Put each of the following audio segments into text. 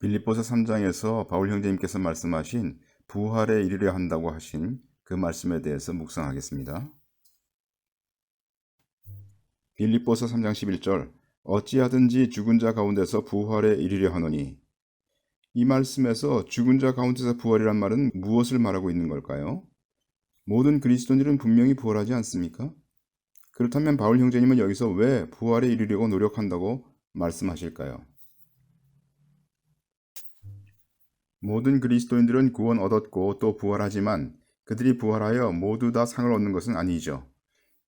빌립보서 3장에서 바울 형제님께서 말씀하신 부활에 이르려 한다고 하신 그 말씀에 대해서 묵상하겠습니다. 빌립보서 3장 11절 어찌하든지 죽은 자 가운데서 부활에 이르려 하노니 이 말씀에서 죽은 자 가운데서 부활이란 말은 무엇을 말하고 있는 걸까요? 모든 그리스도인들은 분명히 부활하지 않습니까? 그렇다면 바울 형제님은 여기서 왜 부활에 이르려고 노력한다고 말씀하실까요? 모든 그리스도인들은 구원 얻었고 또 부활하지만 그들이 부활하여 모두 다 상을 얻는 것은 아니죠.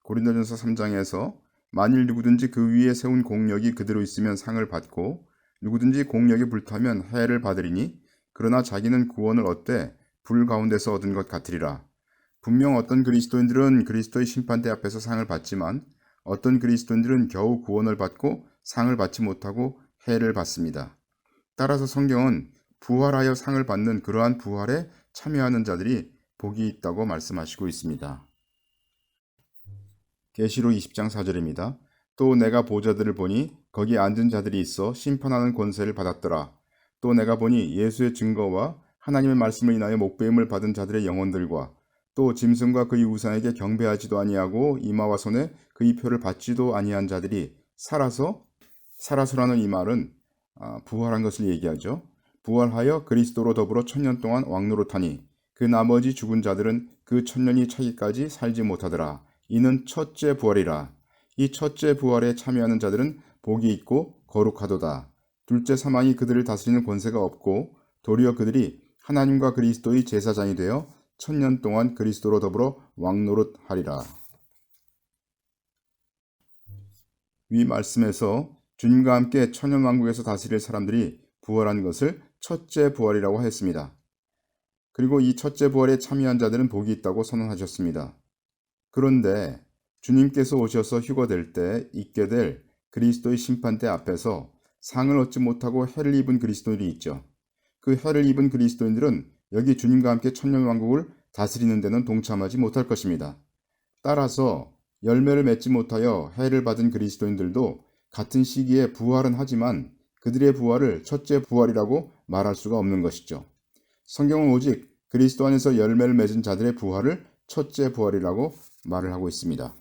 고린도전서 3장에서 만일 누구든지 그 위에 세운 공력이 그대로 있으면 상을 받고 누구든지 공력이 불타면 해를 받으리니 그러나 자기는 구원을 얻되 불 가운데서 얻은 것 같으리라. 분명 어떤 그리스도인들은 그리스도의 심판대 앞에서 상을 받지만 어떤 그리스도인들은 겨우 구원을 받고 상을 받지 못하고 해를 받습니다. 따라서 성경은 부활하여 상을 받는 그러한 부활에 참여하는 자들이 복이 있다고 말씀하시고 있습니다. 계시록 20장 4절입니다. 또 내가 보좌들을 보니 거기 앉은 자들이 있어 심판하는 권세를 받았더라. 또 내가 보니 예수의 증거와 하나님의 말씀을 인하여 목배임을 받은 자들의 영혼들과 또 짐승과 그의 우상에게 경배하지도 아니하고 이마와 손에 그의 표를 받지도 아니한 자들이 살아서 살아서라는 이 말은 아, 부활한 것을 얘기하죠. 부활하여 그리스도로 더불어 천년 동안 왕노릇하니 그 나머지 죽은 자들은 그 천년이 차기까지 살지 못하더라. 이는 첫째 부활이라. 이 첫째 부활에 참여하는 자들은 복이 있고 거룩하도다. 둘째 사망이 그들을 다스리는 권세가 없고 도리어 그들이 하나님과 그리스도의 제사장이 되어 천년 동안 그리스도로 더불어 왕노릇하리라. 위 말씀에서 주님과 함께 천년 왕국에서 다스릴 사람들이 부활한 것을 첫째 부활이라고 했습니다. 그리고 이 첫째 부활에 참여한 자들은 복이 있다고 선언하셨습니다. 그런데 주님께서 오셔서 휴거될 때 있게 될 그리스도의 심판대 앞에서 상을 얻지 못하고 해를 입은 그리스도인들이 있죠. 그 해를 입은 그리스도인들은 여기 주님과 함께 천년 왕국을 다스리는 데는 동참하지 못할 것입니다. 따라서 열매를 맺지 못하여 해를 받은 그리스도인들도 같은 시기에 부활은 하지만 그들의 부활을 첫째 부활이라고 말할 수가 없는 것이죠. 성경은 오직 그리스도 안에서 열매를 맺은 자들의 부활을 첫째 부활이라고 말을 하고 있습니다.